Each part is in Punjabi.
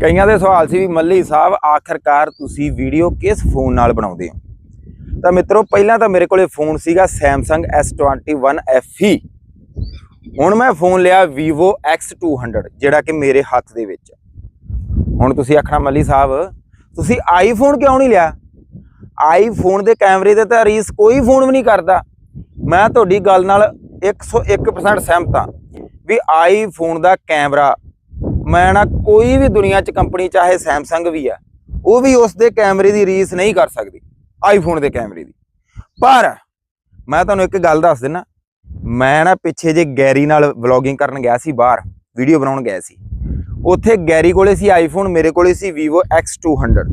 ਕਈਆਂ ਦੇ ਸਵਾਲ ਸੀ ਵੀ ਮੱਲੀ ਸਾਹਿਬ, ਆਖਰਕਾਰ ਤੁਸੀਂ ਵੀਡੀਓ ਕਿਸ ਫੋਨ ਨਾਲ ਬਣਾਉਂਦੇ ਹੋ? ਤਾਂ ਮਿੱਤਰੋ, ਪਹਿਲਾਂ ਤਾਂ ਮੇਰੇ ਕੋਲੇ ਫੋਨ ਸੀਗਾ Samsung S21 FE ਹੁਣ ਮੈਂ ਫੋਨ ਲਿਆ Vivo X200 ਜਿਹੜਾ ਕਿ ਮੇਰੇ ਹੱਥ ਦੇ ਵਿੱਚ ਹੁਣ ਤੁਸੀਂ ਆਖਣਾ, ਮੱਲੀ ਸਾਹਿਬ, ਤੁਸੀਂ ਆਈਫੋਨ ਕਿਉਂ ਨਹੀਂ ਲਿਆ? ਆਈਫੋਨ ਦੇ ਕੈਮਰੇ ਤੇ ਤਾਂ ਰੀਸ ਕੋਈ ਫੋਨ ਵੀ ਨਹੀਂ ਕਰਦਾ। ਮੈਂ ਤੁਹਾਡੀ ਗੱਲ ਨਾਲ 101% ਸਹਿਮਤ ਹਾਂ ਵੀ ਆਈਫੋਨ ਦਾ ਕੈਮਰਾ ਮੈਂ ਨਾ ਕੋਈ ਵੀ ਦੁਨੀਆ 'ਚ ਕੰਪਨੀ ਚਾਹੇ ਸੈਮਸੰਗ ਵੀ ਆ, ਉਹ ਵੀ ਉਸ ਦੇ ਕੈਮਰੇ ਦੀ ਰੀਸ ਨਹੀਂ ਕਰ ਸਕਦੀ ਆਈਫੋਨ ਦੇ ਕੈਮਰੇ ਦੀ। ਪਰ ਮੈਂ ਤੁਹਾਨੂੰ ਇੱਕ ਗੱਲ ਦੱਸ ਦਿੰਨਾ, ਮੈਂ ਨਾ ਪਿੱਛੇ ਜੇ ਗੈਰੀ ਨਾਲ ਵਲੌਗਿੰਗ ਕਰਨ ਗਿਆ ਸੀ ਬਾਹਰ ਵੀਡੀਓ ਬਣਾਉਣ ਗਿਆ ਸੀ। ਉੱਥੇ ਗੈਰੀ ਕੋਲੇ ਸੀ ਆਈਫੋਨ ਮੇਰੇ ਕੋਲੇ ਸੀ Vivo X200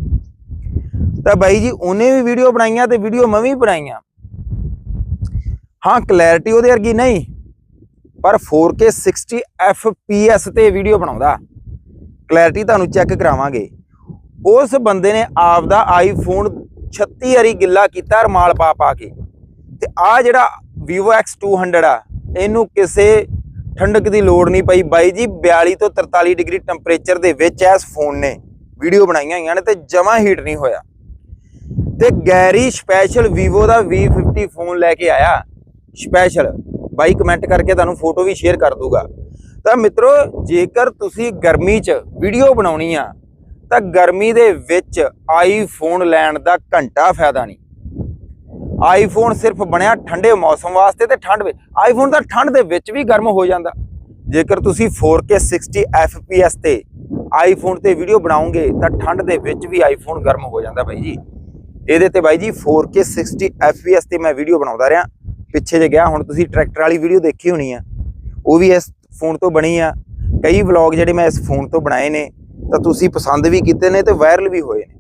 ਤਾਂ ਬਾਈ ਜੀ, ਉਹਨੇ ਵੀ ਵੀਡੀਓ ਬਣਾਈਆਂ ਤੇ ਵੀਡੀਓ ਮੈਂ ਵੀ ਬਣਾਈਆਂ। ਹਾਂ ਕਲੈਰਿਟੀ ਉਹਦੇ ਵਰਗੀ ਨਹੀਂ। ਪਰ 4K 60 FPS ਤੇ ਵੀਡੀਓ ਬਣਾਉਂਦਾ। ਕਲੈਰਿਟੀ ਤੁਹਾਨੂੰ ਚੈੱਕ ਕਰਾਵਾਂਗੇ। ਉਸ ਬੰਦੇ ਨੇ ਆਪਦਾ ਆਈਫੋਨ 36 ਵਾਰੀ ਗਿੱਲਾ ਕੀਤਾ ਰਮਾਲ ਪਾ ਪਾ ਕੇ। ਤੇ ਆ ਜਿਹੜਾ Vivo X200 ਆ, ਇਹਨੂੰ ਕਿਸੇ ਠੰਡਕ ਦੀ ਲੋੜ ਨਹੀਂ ਪਈ। ਬਾਈ ਜੀ 42 ਤੋਂ 43 ਡਿਗਰੀ ਟੈਂਪਰੇਚਰ ਦੇ ਵਿੱਚ ਇਸ ਫੋਨ ਨੇ। ਵੀਡੀਓ ਬਣਾਈਆਂ ਹੋਈਆਂ ਨੇ ਤੇ ਜਮਾ ਹੀਟ ਨਹੀਂ ਹੋਇਆ। ਤੇ ਗੈਰੀ ਸਪੈਸ਼ਲ Vivo ਦਾ V50 ਫੋਨ ਲੈ ਕੇ ਆਇਆ। ਸਪੈਸ਼ਲ ਬਾਈ ਕਮੈਂਟ ਕਰਕੇ ਤੁਹਾਨੂੰ ਫੋਟੋ ਵੀ ਸ਼ੇਅਰ ਕਰ ਦੂਗਾ ਤਾਂ ਮਿੱਤਰੋ, ਜੇਕਰ ਤੁਸੀਂ ਗਰਮੀ 'ਚ ਵੀਡੀਓ ਬਣਾਉਣੀ ਆ, ਤਾਂ ਗਰਮੀ ਦੇ ਵਿੱਚ ਆਈਫੋਨ ਲੈਣ ਦਾ ਘੰਟਾ ਫਾਇਦਾ ਨਹੀਂ। ਆਈਫੋਨ ਸਿਰਫ ਬਣਿਆ ਠੰਡੇ ਮੌਸਮ ਵਾਸਤੇ ਤੇ ਠੰਡ ਵਿੱਚ ਆਈਫੋਨ ਤਾਂ ਠੰਡ ਦੇ ਵਿੱਚ ਵੀ ਗਰਮ ਹੋ ਜਾਂਦਾ। ਜੇਕਰ ਤੁਸੀਂ 4K 60 FPS ਤੇ ਆਈਫੋਨ ਤੇ ਵੀਡੀਓ ਬਣਾਉਂਗੇ ਤਾਂ ਠੰਡ ਦੇ ਵਿੱਚ ਵੀ ਆਈਫੋਨ ਗਰਮ ਹੋ ਜਾਂਦਾ ਬਾਈ ਜੀ। ਇਹਦੇ ਤੇ ਬਾਈ ਜੀ 4K 60 FPS ਤੇ ਮੈਂ ਵੀਡੀਓ ਬਣਾਉਂਦਾ ਰਿਹਾ। ਪਿੱਛੇ ਜੇ ਗਿਆ, ਹੁਣ ਤੁਸੀਂ ਟਰੈਕਟਰ ਵਾਲੀ ਵੀਡੀਓ ਦੇਖੀ ਹੋਣੀ ਆ। ਉਹ ਵੀ ਇਸ ਫੋਨ ਤੋਂ ਬਣੀ ਆ। ਕਈ ਵਲੌਗ ਜਿਹੜੇ ਮੈਂ ਇਸ ਫੋਨ ਤੋਂ ਬਣਾਏ ਨੇ, ਤਾਂ ਤੁਸੀਂ ਪਸੰਦ ਵੀ ਕੀਤੇ ਨੇ ਤੇ ਵਾਇਰਲ ਵੀ ਹੋਏ ਨੇ।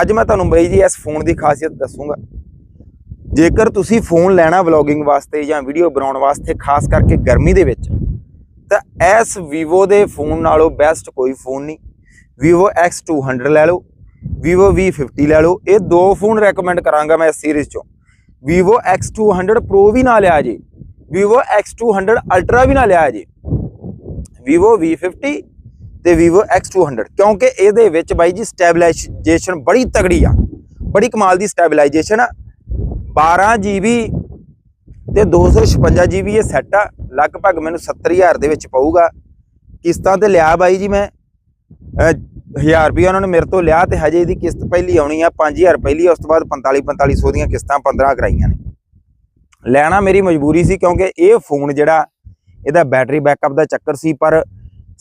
ਅੱਜ ਮੈਂ ਤੁਹਾਨੂੰ ਬਈ ਜੀ ਇਸ ਫੋਨ ਦੀ ਖਾਸੀਅਤ ਦੱਸੂਗਾ। ਜੇਕਰ ਤੁਸੀਂ ਫੋਨ ਲੈਣਾ ਵਲੌਗਿੰਗ ਵਾਸਤੇ ਜਾਂ ਵੀਡੀਓ ਬਣਾਉਣ ਵਾਸਤੇ, ਖਾਸ ਕਰਕੇ ਗਰਮੀ ਦੇ ਵਿੱਚ, ਤਾਂ ਇਸ Vivo ਦੇ ਫੋਨ ਨਾਲੋਂ ਬੈਸਟ ਕੋਈ ਫੋਨ ਨਹੀਂ। Vivo X200 ਲੈ ਲਓ, Vivo V50 ਲੈ ਲਓ। ਇਹ ਦੋ ਫੋਨ ਰეკਮੈਂਡ ਕਰਾਂਗਾ ਮੈਂ ਇਸ ਸੀਰੀਜ਼ ਚੋਂ। Vivo X200 Pro ਵੀ ਨਾ ਲਿਆ ਜੀ। Vivo X200 Ultra ਵੀ ਨਾ ਲਿਆ ਜੀ। Vivo V50 ਤੇ Vivo X200 ਕਿਉਂਕਿ ਇਹਦੇ ਵਿੱਚ ਬਾਈ ਜੀ ਸਟੈਬਲਾਈਜੇਸ਼ਨ ਬੜੀ ਤਗੜੀ ਆ। ਬੜੀ ਕਮਾਲ ਦੀ ਸਟੈਬਲਾਈਜੇਸ਼ਨ ਆ। 12 GB ਤੇ 256 GB ਇਹ ਸੈੱਟ ਆ। ਲਗਭਗ ਮੈਨੂੰ 70000 ਦੇ ਵਿੱਚ ਪਊਗਾ। ਕਿਸ਼ਤਾਂ ਤੇ ਲਿਆ ਬਾਈ ਜੀ ਮੈਂ। 1000 ਰੁਪਏ ਉਹਨਾਂ ਨੇ ਮੇਰੇ ਤੋਂ ਲਿਆ ਤੇ ਹਜੇ ਇਹਦੀ ਕਿਸ਼ਤ ਪਹਿਲੀ ਆਉਣੀ ਆ 5000 ਪਹਿਲੀ ਉਸ ਤੋਂ ਬਾਅਦ 45 4500 ਦੀਆਂ ਕਿਸ਼ਤਾਂ 15 ਕਰਾਈਆਂ ਨੇ। ਲੈਣਾ ਮੇਰੀ ਮਜਬੂਰੀ ਸੀ ਕਿਉਂਕਿ ਇਹ ਫੋਨ ਜਿਹੜਾ, ਇਹਦਾ ਬੈਟਰੀ ਬੈਕਅਪ ਦਾ ਚੱਕਰ ਸੀ, ਪਰ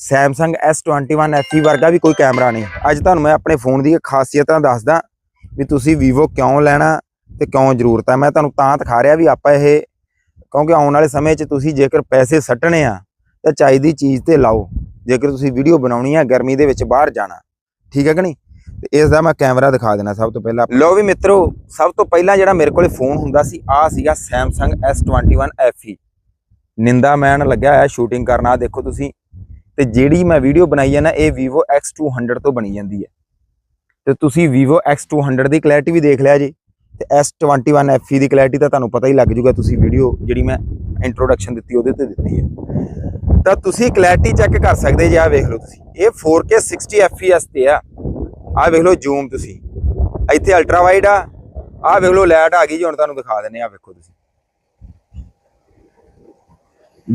Samsung S21 FE ਵਰਗਾ ਵੀ ਕੋਈ ਕੈਮਰਾ ਨਹੀਂ। ਅੱਜ ਤੁਹਾਨੂੰ ਮੈਂ ਆਪਣੇ ਫੋਨ ਦੀ ਖਾਸੀਅਤਾਂ ਦੱਸਦਾ ਵੀ ਤੁਸੀਂ Vivo ਕਿਉਂ ਲੈਣਾ ਤੇ ਕਿਉਂ ਜ਼ਰੂਰਤ ਹੈ ਮੈਂ ਤੁਹਾਨੂੰ ਤਾਂ ਦਿਖਾ ਰਿਹਾ ਵੀ ਆਪਾਂ ਇਹ, ਕਿਉਂਕਿ ਆਉਣ ਵਾਲੇ ਸਮੇਂ 'ਚ ਤੁਸੀਂ ਜੇਕਰ ਪੈਸੇ ਸੱਟਣੇ ਆ, ਤਾਂ ਚਾਹੀਦੀ ਚੀਜ਼ ਤੇ ਲਾਓ। ਜੇਕਰ ਤੁਸੀਂ ਵੀਡੀਓ ਬਣਾਉਣੀ ਆ ਗਰਮੀ ਦੇ ਵਿੱਚ ਬਾਹਰ ਜਾਣਾ, ਠੀਕ ਹੈ ਕਿ ਨਹੀਂ? ਤੇ ਇਸ ਦਾ ਮੈਂ ਕੈਮਰਾ ਦਿਖਾ ਦੇਣਾ ਸਭ ਤੋਂ ਪਹਿਲਾਂ। ਲੋ ਵੀ ਮਿੱਤਰੋ, ਸਭ ਤੋਂ ਪਹਿਲਾਂ ਜਿਹੜਾ ਮੇਰੇ ਕੋਲੇ ਫੋਨ ਹੁੰਦਾ ਸੀ ਆ ਸੀਗਾ Samsung S21 FE ਨਿੰਦਾ ਮੈਨ ਲੱਗਿਆ ਹੋਇਆ ਸ਼ੂਟਿੰਗ ਕਰਨ ਆ ਦੇਖੋ ਤੁਸੀਂ। ਤੇ ਜਿਹੜੀ ਮੈਂ ਵੀਡੀਓ ਬਣਾਈ ਹੈ ਨਾ, ਇਹ Vivo X200 ਤੋਂ ਬਣੀ ਜਾਂਦੀ ਹੈ। ਤੇ ਤੁਸੀਂ Vivo X200 ਦੀ ਕਲੈਰਿਟੀ ਵੀ ਦੇਖ ਲਿਆ ਜੀ। ਤੇ S21 FE ਦੀ ਕਲੈਰਿਟੀ ਤਾਂ ਤੁਹਾਨੂੰ ਪਤਾ ਹੀ ਲੱਗ ਜੂਗਾ, ਤੁਸੀਂ ਵੀਡੀਓ ਜਿਹੜੀ ਮੈਂ ਇੰਟਰੋਡਕਸ਼ਨ ਦਿੱਤੀ, ਉਹਦੇ ਤੇ ਦਿੱਤੀ ਹੈ। ਤਾਂ ਤੁਸੀਂ ਕਲੈਰਿਟੀ ਚੈੱਕ ਕਰ ਸਕਦੇ ਜੀ ਆ ਵੇਖ ਲਓ ਤੁਸੀਂ। ਇਹ 4K 60 FPS ਤੇ ਆ। ਆ ਵੇਖ ਲਓ ਜ਼ੂਮ ਤੁਸੀਂ। ਇੱਥੇ ਅਲਟਰਾ ਵਾਈਡ ਆ। ਆ ਵੇਖ ਲਓ ਲਾਈਟ ਆ ਗਈ ਜੀ, ਹੁਣ ਤੁਹਾਨੂੰ ਦਿਖਾ ਦਿੰਨੇ ਆ ਵੇਖੋ ਤੁਸੀਂ।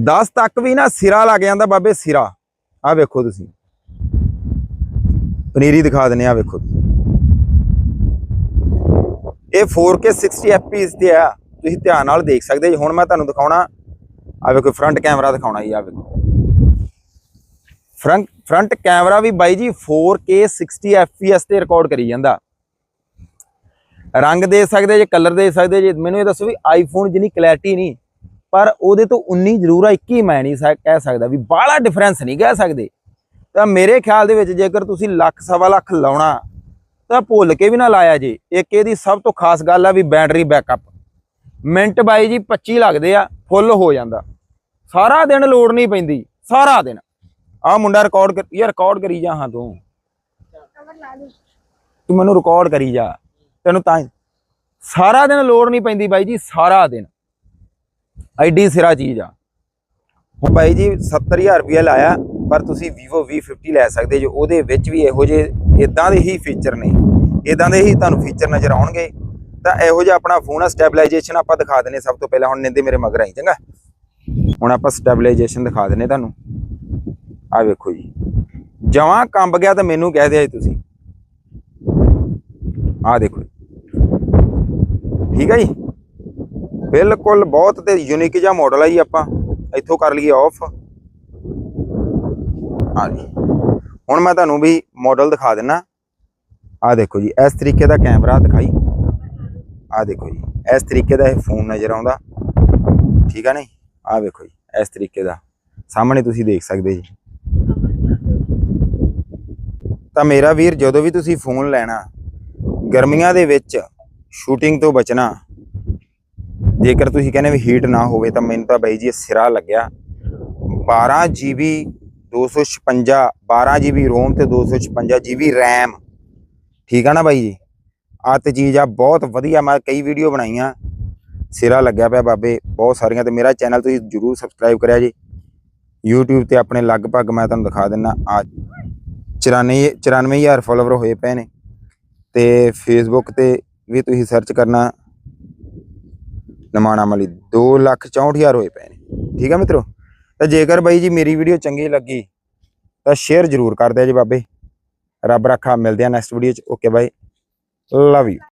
10 ਤੱਕ ਵੀ ਨਾ ਸਿਰਾ ਲੱਗ ਜਾਂਦਾ ਬਾਬੇ, ਸਿਰਾ। ਆ ਵੇਖੋ ਤੁਸੀਂ। ਪਨੀਰੀ ਦਿਖਾ ਦਿੰਨੇ ਆ ਵੇਖੋ ਤੁਸੀਂ। ਇਹ 4K 60 FPS ਤੇ ਆ। ਤੁਸੀਂ ਧਿਆਨ ਨਾਲ ਦੇਖ ਸਕਦੇ ਜੀ। ਹੁਣ ਮੈਂ ਤੁਹਾਨੂੰ ਦਿਖਾਉਣਾ। ਆ ਵੇਖੋ ਫਰੰਟ ਕੈਮਰਾ ਦਿਖਾਉਣਾ ਜੀ ਆ ਵੇਖੋ। ਫਰੰਟ ਫਰੰਟ ਕੈਮਰਾ ਵੀ ਬਾਈ ਜੀ 4K 60 FPS ਤੇ ਰਿਕਾਰਡ ਕਰੀ ਜਾਂਦਾ। ਰੰਗ ਦੇ ਸਕਦੇ ਜੇ ਕਲਰ ਦੇ ਸਕਦੇ ਜੇ, ਮੈਨੂੰ ਇਹ ਦੱਸੋ ਵੀ ਆਈਫੋਨ ਜਿੰਨੀ ਕਲੈਰਿਟੀ ਨਹੀਂ, ਪਰ ਉਹਦੇ ਤੋਂ 19 ਜ਼ਰੂਰ ਆ 21 ਮੈਂ ਨਹੀਂ ਸਕ- ਕਹਿ ਸਕਦਾ ਵੀ ਬਾਹਲਾ ਡਿਫਰੈਂਸ ਨਹੀਂ ਕਹਿ ਸਕਦੇ। ਤਾਂ ਮੇਰੇ ਖਿਆਲ ਦੇ ਵਿੱਚ ਜੇਕਰ ਤੁਸੀਂ ਲੱਖ, ਸਵਾ ਲੱਖ ਲਾਉਣਾ, ਤਾਂ ਭੁੱਲ ਕੇ ਵੀ ਨਾ ਲਾਇਆ ਜੀ। ਇੱਕ ਇਹਦੀ ਸਭ ਤੋਂ ਖਾਸ ਗੱਲ ਆ ਵੀ ਬੈਟਰੀ ਬੈਕਅਪ ਮਿੰਟ ਬਾਈ ਜੀ 25 ਲੱਗਦੇ ਆ, ਫੁੱਲ ਹੋ ਜਾਂਦਾ। ਸਾਰਾ ਦਿਨ ਲੋੜ ਨਹੀਂ ਪੈਂਦੀ, ਸਾਰਾ ਦਿਨ। ਆ ਮੁੰਡਾ ਰਿਕਾਰਡ ਕਰ, ਯਾਰ ਰਿਕਾਰਡ ਕਰੀ ਜਾ ਹਾਂ ਤੂੰ। ਤੂੰ ਮੈਨੂੰ ਰਿਕਾਰਡ ਕਰੀ ਜਾ। ਤੈਨੂੰ ਤਾਂ ਸਾਰਾ ਦਿਨ ਲੋੜ ਨਹੀਂ ਪੈਂਦੀ ਬਾਈ ਜੀ, ਸਾਰਾ ਦਿਨ। ਐਡੀ ਸਿਰਾ ਚੀਜ਼ ਆ। ਹੁਣ ਬਾਈ ਜੀ 70000 ਰੁਪਏ ਲਾਇਆ, ਪਰ ਤੁਸੀਂ Vivo V50 ਲੈ ਸਕਦੇ ਜੋ। ਉਹਦੇ ਵਿੱਚ ਵੀ ਇਹੋ ਜਿਹੇ ਇਦਾਂ ਦੇ ਹੀ ਫੀਚਰ ਨੇ। ਇਦਾਂ ਦੇ ਹੀ ਤੁਹਾਨੂੰ ਫੀਚਰ ਨਜ਼ਰ ਆਉਣਗੇ। ਤਾਂ ਇਹੋ ਜਿਹਾ ਆਪਣਾ ਫੋਨ ਆ ਸਟੈਬਲਾਈਜੇਸ਼ਨ ਆਪਾਂ ਦਿਖਾ ਦਿੰਨੇ ਸਭ ਤੋਂ ਪਹਿਲਾਂ। ਹੁਣ ਨਿੰਦੇ ਮੇਰੇ ਮਗਰ ਆਈ, ਚੰਗਾ। ਹੁਣ ਆਪਾਂ ਸਟੈਬਲਾਈਜੇਸ਼ਨ ਦਿਖਾ ਦਿੰਨੇ ਤੁਹਾਨੂੰ। ਆ ਵੇਖੋ ਜੀ। ਜਵਾਂ ਕੰਬ ਗਿਆ ਤਾਂ ਮੈਨੂੰ ਕਹਿ ਦਿਆ ਜੀ ਤੁਸੀਂ। ਆ ਦੇਖੋ ਜੀ। ਠੀਕ ਹੈ ਜੀ? ਬਿਲਕੁਲ ਬਹੁਤ ਤੇ ਯੂਨੀਕ ਜਿਹਾ ਮਾਡਲ ਹੈ ਜੀ ਆਪਾਂ। ਇੱਥੋਂ ਕਰ ਲਈਏ ਆਫ ਆ ਜੀ। ਹੁਣ ਮੈਂ ਤੁਹਾਨੂੰ ਵੀ ਮਾਡਲ ਦਿਖਾ ਦਿੰਨਾ। ਆ ਦੇਖੋ ਜੀ, ਇਸ ਤਰੀਕੇ ਦਾ ਕੈਮਰਾ ਦਿਖਾਈ। ਆ ਦੇਖੋ ਜੀ, ਇਸ ਤਰੀਕੇ ਦਾ ਇਹ ਫੋਨ ਨਜ਼ਰ ਆਉਂਦਾ। ਠੀਕ ਆ ਨਹੀਂ? ਆ ਵੇਖੋ ਜੀ, ਇਸ ਤਰੀਕੇ ਦਾ। ਸਾਹਮਣੇ ਤੁਸੀਂ ਦੇਖ ਸਕਦੇ ਜੀ। ਤਾਂ ਮੇਰਾ ਵੀਰ ਜਦੋਂ ਵੀ ਤੁਸੀਂ ਫੋਨ ਲੈਣਾ, ਗਰਮੀਆਂ ਦੇ ਵਿੱਚ ਸ਼ੂਟਿੰਗ ਤੋਂ ਬਚਣਾ, ਜੇਕਰ ਤੁਸੀਂ ਕਹਿੰਦੇ ਵੀ ਹੀਟ ਨਾ ਹੋਵੇ ਤਾਂ ਮੈਨੂੰ ਤਾਂ ਬਾਈ ਜੀ ਸਿਰਾ ਲੱਗਿਆ। 12 GB 256 12 GB ROM ਤੇ 256 GB RAM ਠੀਕ ਆ ਨਾ ਬਾਈ ਜੀ? ਆ ਤੇ ਚੀਜ਼ ਆ, ਬਹੁਤ ਵਧੀਆ, ਮੈਂ ਕਈ ਵੀਡੀਓ ਬਣਾਈਆਂ। ਸਿਰਾ ਲੱਗਿਆ ਪਿਆ ਬਾਬੇ, ਬਹੁਤ ਸਾਰੀਆਂ ਤੇ ਮੇਰਾ ਚੈਨਲ ਤੁਸੀਂ ਜਰੂਰ ਸਬਸਕ੍ਰਾਈਬ ਕਰਿਆ ਜੀ। YouTube ਤੇ ਆਪਣੇ ਲਗਭਗ ਮੈਂ ਤੁਹਾਨੂੰ ਦਿਖਾ ਦਿੰਨਾ ਆ 94 94000 ਫਾਲੋਵਰ ਹੋਏ ਪਏ ਨੇ। ਤੇ ਫੇਸਬੁੱਕ ਤੇ ਵੀ ਤੁਸੀਂ ਸਰਚ ਕਰਨਾ, ਨਮਾਣਾ ਮਲੀ 264000 ਹੋਏ ਪਏ ਨੇ। ਠੀਕ ਆ ਮਿੱਤਰੋ? ਤਾਂ ਜੇਕਰ ਬਾਈ ਜੀ ਮੇਰੀ ਵੀਡੀਓ ਚੰਗੀ ਲੱਗੀ, ਤਾਂ ਸ਼ੇਅਰ ਜ਼ਰੂਰ ਕਰ ਦਿਆ ਜੀ ਬਾਬੇ। ਰੱਬ ਰੱਖਾ, ਮਿਲਦੇ ਆ ਨੈਕਸਟ ਵੀਡੀਓ ਚ। Okay bye. Love you